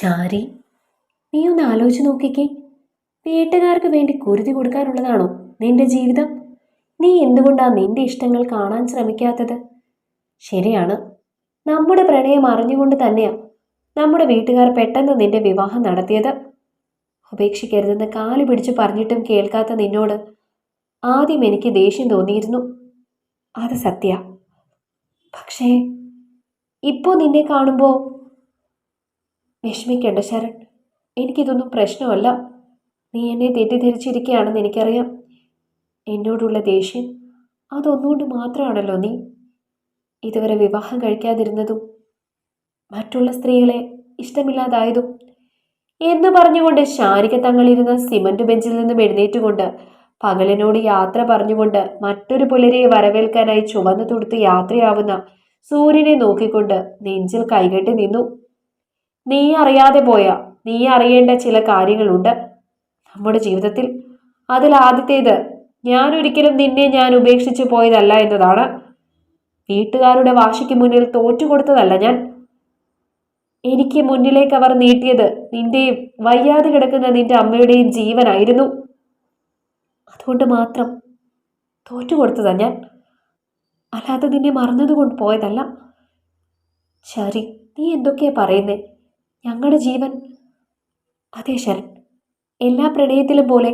ചാരി നീ ഒന്ന് ആലോചിച്ച് നോക്കിക്കേ. വീട്ടുകാർക്ക് വേണ്ടി കുരുതി കൊടുക്കാനുള്ളതാണോ നിന്റെ ജീവിതം? നീ എന്തുകൊണ്ടാണ് നിന്റെ ഇഷ്ടങ്ങൾ കാണാൻ ശ്രമിക്കാത്തത്? ശരിയാണ്. നമ്മുടെ പ്രണയം അറിഞ്ഞുകൊണ്ട് തന്നെയാ നമ്മുടെ വീട്ടുകാർ പെട്ടെന്ന് നിന്റെ വിവാഹം നടത്തിയത്. ഉപേക്ഷിക്കരുതെന്ന് കാൽ പിടിച്ച് പറഞ്ഞിട്ടും കേൾക്കാത്ത നിന്നോട് ആദ്യം എനിക്ക് ദേഷ്യം തോന്നിയിരുന്നു. അത് സത്യ. പക്ഷേ ഇപ്പോൾ നിന്നെ കാണുമ്പോൾ വിഷമിക്കേണ്ട ശരൺ. എനിക്കിതൊന്നും പ്രശ്നമല്ല. നീ എന്നെ തെറ്റിദ്ധരിച്ചിരിക്കുകയാണെന്ന് എനിക്കറിയാം. എന്നോടുള്ള ദേഷ്യം അതൊന്നുകൊണ്ട് മാത്രമാണല്ലോ നീ. ഇതുവരെ വിവാഹം കഴിക്കാതിരുന്നതും മറ്റുള്ള സ്ത്രീകളെ ഇഷ്ടമില്ലാതായതും എന്ന് പറഞ്ഞുകൊണ്ട് ശാരിക തങ്ങളിരുന്ന സിമന്റ് ബെഞ്ചിൽ നിന്നും എഴുന്നേറ്റുകൊണ്ട് പകലിനോട് യാത്ര പറഞ്ഞുകൊണ്ട് മറ്റൊരു പുലരിയെ വരവേൽക്കാനായി ചുവന്നു തൊടുത്ത് യാത്രയാവുന്ന സൂര്യനെ നോക്കിക്കൊണ്ട് നെഞ്ചിൽ കൈകെട്ടി നിന്നു. നീ അറിയാതെ പോയ നീ അറിയേണ്ട ചില കാര്യങ്ങളുണ്ട് നമ്മുടെ ജീവിതത്തിൽ. അതിൽ ആദ്യത്തേത് ഞാൻ ഒരിക്കലും നിന്നെ ഞാൻ ഉപേക്ഷിച്ചു പോയതല്ല എന്നതാണ്. വീട്ടുകാരുടെ വാശിക്ക് മുന്നിൽ തോറ്റുകൊടുത്തതല്ല ഞാൻ. എനിക്ക് മുന്നിലേക്ക് അവർ നീട്ടിയത് നിന്റെയും വയ്യാതെ കിടക്കുന്ന നിന്റെ അമ്മയുടെയും ജീവനായിരുന്നു. അതുകൊണ്ട് മാത്രം തോറ്റുകൊടുത്തതാ ഞാൻ. അല്ലാതെ നിന്നെ മറന്നതുകൊണ്ട് പോയതല്ല. ശരി നീ എന്തൊക്കെയാ പറയുന്നേ? ഞങ്ങളുടെ ജീവൻ. അതേ ശരൺ. എല്ലാ പ്രണയത്തിലും പോലെ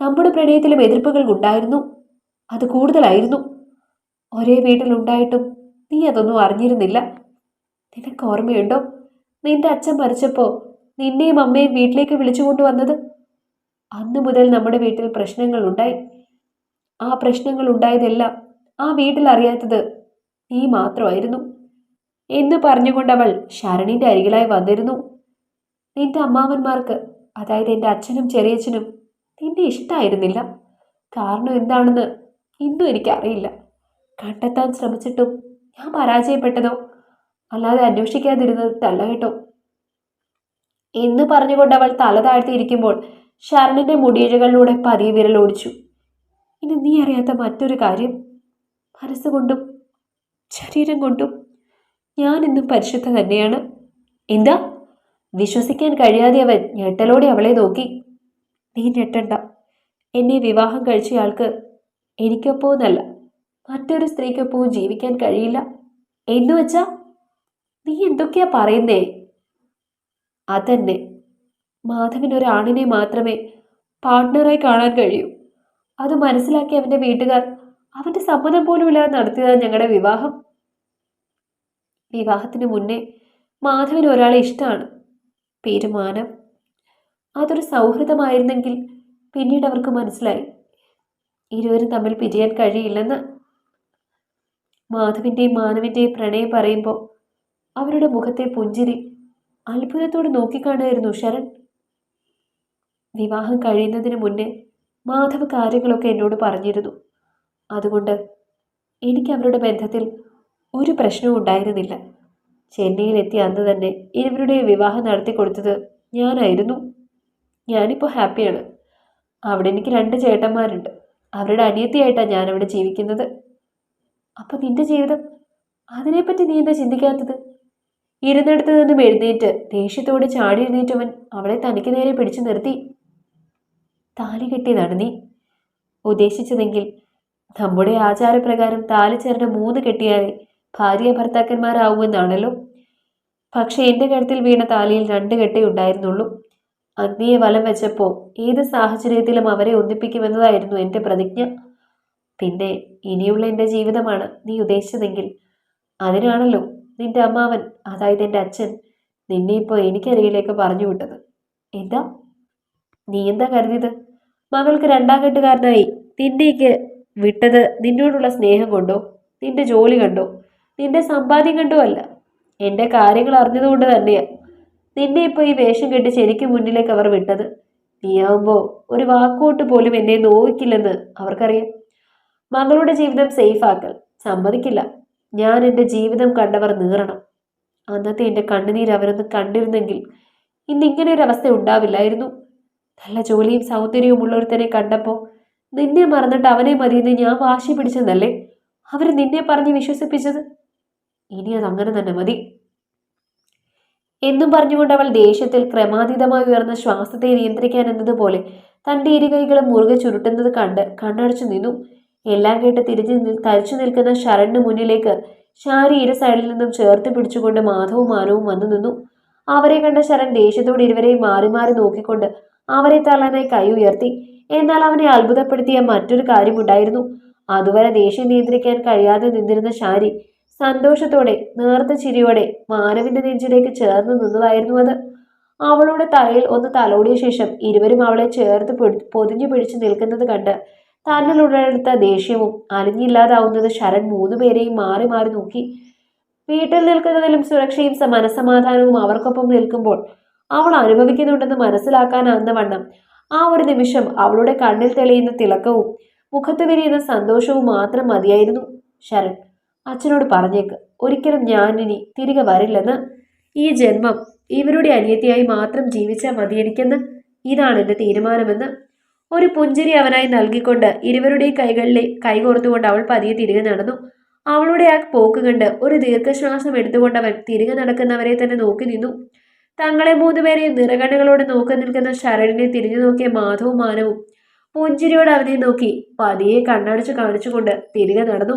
നമ്മുടെ പ്രണയത്തിലും എതിർപ്പുകൾ ഉണ്ടായിരുന്നു അത് കൂടുതലായിരുന്നു. ഒരേ വീട്ടിലുണ്ടായിട്ടും നീ അതൊന്നും അറിഞ്ഞിരുന്നില്ല. നിനക്ക് ഓർമ്മയുണ്ടോ? നിന്റെ അച്ഛൻ മരിച്ചപ്പോൾ നിന്നെയും അമ്മയും വീട്ടിലേക്ക് വിളിച്ചു കൊണ്ടുവന്നത്? അന്ന് മുതൽ നമ്മുടെ വീട്ടിൽ പ്രശ്നങ്ങൾ ഉണ്ടായി ആ പ്രശ്നങ്ങൾ ഉണ്ടായതെല്ലാം ആ വീട്ടിൽ അറിയാത്തത് നീ മാത്രമായിരുന്നു. എന്ന് പറഞ്ഞുകൊണ്ട് അവൾ ശരണിന്റെ അരികിലായി വന്നിരുന്നു. നിന്റെ അമ്മാവന്മാർക്ക് അതായത് എന്റെ അച്ഛനും ചെറിയച്ഛനും നിന്നെ ഇഷ്ടമായിരുന്നില്ല കാരണം എന്താണെന്ന് ഇന്നും എനിക്കറിയില്ല. കണ്ടെത്താൻ ശ്രമിച്ചിട്ടും ഞാൻ പരാജയപ്പെട്ടതോ അല്ലാതെ അന്വേഷിക്കാതിരുന്നതല്ല കേട്ടോ എന്ന് പറഞ്ഞുകൊണ്ട് അവൾ തല താഴ്ത്തിയിരിക്കുമ്പോൾ ശരണിന്റെ മുടിയിഴകളിലൂടെ പതിയെ വിരലോടിച്ചു ഇനി നീ അറിയാത്ത മറ്റൊരു കാര്യം. മനസ്സുകൊണ്ടും ശരീരം കൊണ്ടും ഞാൻ ഇന്നും പരിശുദ്ധ തന്നെയാണ്. എന്താ? വിശ്വസിക്കാൻ കഴിയാതെ അവൻ ഞെട്ടലോടെ അവളെ നോക്കി. നീ ഞെട്ടണ്ട. എന്നെ വിവാഹം കഴിച്ചയാൾക്ക് എനിക്കൊപ്പോ എന്നല്ല മറ്റൊരു സ്ത്രീക്കൊപ്പവും ജീവിക്കാൻ കഴിയില്ല. എന്നു വെച്ചാ നീ എന്തൊക്കെയാ പറയുന്നേ? അതന്നെ. മാധവൻ ഒരാണിനെ മാത്രമേ പാർട്ട്ണറായി കാണാൻ കഴിയൂ. അത് മനസ്സിലാക്കി അവന്റെ വീട്ടുകാർ അവന്റെ സമ്മതം പോലുമില്ലാതെ നടത്തിയതാണ് ഞങ്ങളുടെ വിവാഹം. വിവാഹത്തിന് മുന്നേ മാധവിന് ഒരാളെ ഇഷ്ടമാണ് പേര് മാനം അതൊരു സൗഹൃദമായിരുന്നെങ്കിൽ പിന്നീട് അവർക്ക് മനസ്സിലായി. ഇരുവരും തമ്മിൽ പിരിയാൻ കഴിയില്ലെന്ന്. മാധവിന്റെയും മാനവിന്റെയും പ്രണയം പറയുമ്പോൾ അവരുടെ മുഖത്തെ പുഞ്ചിരി അത്ഭുതത്തോട് നോക്കിക്കാണുമായിരുന്നു ശരൺ. വിവാഹം കഴിയുന്നതിന് മുന്നേ മാധവ് കാര്യങ്ങളൊക്കെ എന്നോട് പറഞ്ഞിരുന്നു. അതുകൊണ്ട് എനിക്ക് അവരുടെ ബന്ധത്തിൽ ഒരു പ്രശ്നവും ഉണ്ടായിരുന്നില്ല. ചെന്നൈയിലെത്തിയ അന്ന് തന്നെ ഇരുവരുടെ വിവാഹം നടത്തി കൊടുത്തത് ഞാനായിരുന്നു. ഞാനിപ്പോൾ ഹാപ്പിയാണ്. അവിടെ എനിക്ക് രണ്ട് ചേട്ടന്മാരുണ്ട്. അവരുടെ അനിയത്തിയായിട്ടാണ് ഞാനവിടെ ജീവിക്കുന്നത്. അപ്പോൾ നിന്റെ ജീവിതം? അതിനെപ്പറ്റി നീ എന്താ ചിന്തിക്കാത്തത്? ഇരുന്നിടത്ത് നിന്നും എഴുന്നേറ്റ് ദേഷ്യത്തോടെ ചാടി എഴുന്നേറ്റവൻ അവളെ തനിക്ക് നേരെ പിടിച്ചു നിർത്തി. താലി കെട്ടിയതാണ് നീ. ഉദ്ദേശിച്ചതെങ്കിൽ നമ്മുടെ ആചാരപ്രകാരം താലി ചേർന്ന മൂന്ന് കെട്ടിയാലേ ഭാര്യ ഭർത്താക്കന്മാരാവുമെന്നാണല്ലോ പക്ഷേ എന്റെ കഴുത്തിൽ വീണ താലിയിൽ രണ്ട് കെട്ടേ ഉണ്ടായിരുന്നുള്ളൂ. അഗ്നിയെ വലം വെച്ചപ്പോൾ ഏത് സാഹചര്യത്തിലും അവരെ ഒന്നിപ്പിക്കുമെന്നതായിരുന്നു എന്റെ പ്രതിജ്ഞ. പിന്നെ ഇനിയുള്ള എന്റെ ജീവിതമാണ് നീ ഉദ്ദേശിച്ചതെങ്കിൽ. അതിനാണല്ലോ നിന്റെ അമ്മാവൻ അതായത് എന്റെ അച്ഛൻ നിന്നെ ഇപ്പോൾ എനിക്കരികിലേക്ക് പറഞ്ഞു വിട്ടത്. എന്താ? നീ എന്താ കരുതിയത്? മകൾക്ക് രണ്ടാം കെട്ടുകാരനായി. നിന്നേക്ക് വിട്ടത് നിന്നോടുള്ള സ്നേഹം കൊണ്ടോ? നിന്റെ ജോലി കണ്ടോ? നിന്റെ സമ്പാദ്യം കണ്ടുമല്ല എന്റെ കാര്യങ്ങൾ അറിഞ്ഞതുകൊണ്ട് തന്നെയാ. നിന്നെ ഇപ്പോൾ ഈ വേഷം കെട്ടി ശരിക്കും മുന്നിലേക്ക് അവർ വിട്ടത്. നീയാവുമ്പോൾ ഒരു വാക്കോട്ട് പോലും എന്നെ നോവിക്കില്ലെന്ന് അവർക്കറിയാം. മകളുടെ ജീവിതം സേഫാക്കൽ സമ്മതിക്കില്ല. ഞാൻ എന്റെ ജീവിതം കണ്ടവർ നീറണം. അന്നത്തെ എന്റെ കണ്ണുനീർ അവരൊന്ന് കണ്ടിരുന്നെങ്കിൽ ഇന്ന് ഇങ്ങനെ ഒരു അവസ്ഥ ഉണ്ടാവില്ലായിരുന്നു. നല്ല ജോലിയും സൗന്ദര്യവും ഉള്ളൊരുത്തനെ കണ്ടപ്പോൾ നിന്നെ മറന്നിട്ട് അവനെ മതിയെന്ന് ഞാൻ വാശി പിടിച്ചതല്ലേ? അവർ നിന്നെ പറഞ്ഞ് വിശ്വസിപ്പിച്ചത്? ഇനി അത് അങ്ങനെ തന്നെ മതി. എന്നും പറഞ്ഞുകൊണ്ട് അവൾ ദേഷ്യത്തിൽ ക്രമാതീതമായി ഉയർന്ന ശ്വാസത്തെ നിയന്ത്രിക്കാൻ എന്നതുപോലെ തന്റെ ഇരുകൈകളും മുറുകെ ചുരുട്ടുന്നത് കണ്ട് കണ്ണടച്ചു നിന്നു. എല്ലാം കേട്ട് തിരിഞ്ഞു തരിച്ചു നിൽക്കുന്ന ശരണിന് മുന്നിലേക്ക് ശാരി ഇരു സൈഡിൽ നിന്നും ചേർത്ത് പിടിച്ചുകൊണ്ട് മാധവും മാനവും വന്നു നിന്നു. അവരെ കണ്ട ശരൺ ദേഷ്യത്തോട് ഇരുവരെയും മാറി മാറി നോക്കിക്കൊണ്ട് അവരെ തള്ളാനായി കൈ ഉയർത്തി. എന്നാൽ അവനെ അത്ഭുതപ്പെടുത്തിയ മറ്റൊരു കാര്യമുണ്ടായിരുന്നു. അതുവരെ ദേഷ്യം നിയന്ത്രിക്കാൻ കഴിയാതെ നിന്നിരുന്ന ശാരി സന്തോഷത്തോടെ നേർത്ത ചിരിയോടെ മാനവിന്റെ നെഞ്ചിലേക്ക് ചേർന്ന് നിന്നതായിരുന്നു അത്. അവളുടെ തലയിൽ ഒന്ന് തലോടിയ ശേഷം ഇരുവരും അവളെ ചേർത്ത് പൊതിഞ്ഞു പിടിച്ച് നിൽക്കുന്നത് കണ്ട് തന്നിലുടലെടുത്ത ദേഷ്യവും അലിഞ്ഞില്ലാതാവുന്നത് ശരൺ മൂന്നുപേരെയും മാറി മാറി നോക്കി. വീട്ടിൽ നിൽക്കുന്നതിലും സുരക്ഷയും മനസമാധാനവും അവർക്കൊപ്പം നിൽക്കുമ്പോൾ അവൾ അനുഭവിക്കുന്നുണ്ടെന്ന് മനസ്സിലാക്കാനാകുന്ന വണ്ണം ആ ഒരു നിമിഷം അവളുടെ കണ്ണിൽ തെളിയുന്ന തിളക്കവും മുഖത്ത് വിരിയുന്ന സന്തോഷവും മാത്രം മതിയായിരുന്നു. ശരൺ അച്ഛനോട് പറഞ്ഞേക്ക് ഒരിക്കലും ഞാൻ ഇനി തിരികെ വരില്ലെന്ന്. ഈ ജന്മം ഇവരുടെ അനിയത്തിയായി മാത്രം ജീവിച്ചാൽ മതി എനിക്കെന്ന്. ഇതാണ് എന്റെ തീരുമാനമെന്ന്. ഒരു പുഞ്ചിരി അവനായി നൽകിക്കൊണ്ട് ഇരുവരുടെയും കൈകളിലെ കൈകോർത്തുകൊണ്ട് അവൾ പതിയെ തിരികെ നടന്നു. അവളുടെ ആ പോക്ക് കണ്ട് ഒരു ദീർഘശ്വാസം എടുത്തുകൊണ്ട് അവൻ തിരികെ നടക്കുന്നവരെ തന്നെ നോക്കി നിന്നു. തങ്ങളെ മൂന്നുപേരെയും നിറകണ്ണുകളോട് നോക്കി നിൽക്കുന്ന ശരണിനെ തിരിഞ്ഞു നോക്കിയ മാധവും മാനവും പുഞ്ചിരിയോട് അവനെ നോക്കി പതിയെ കണ്ണടച്ചു കാണിച്ചുകൊണ്ട് തിരികെ നടന്നു.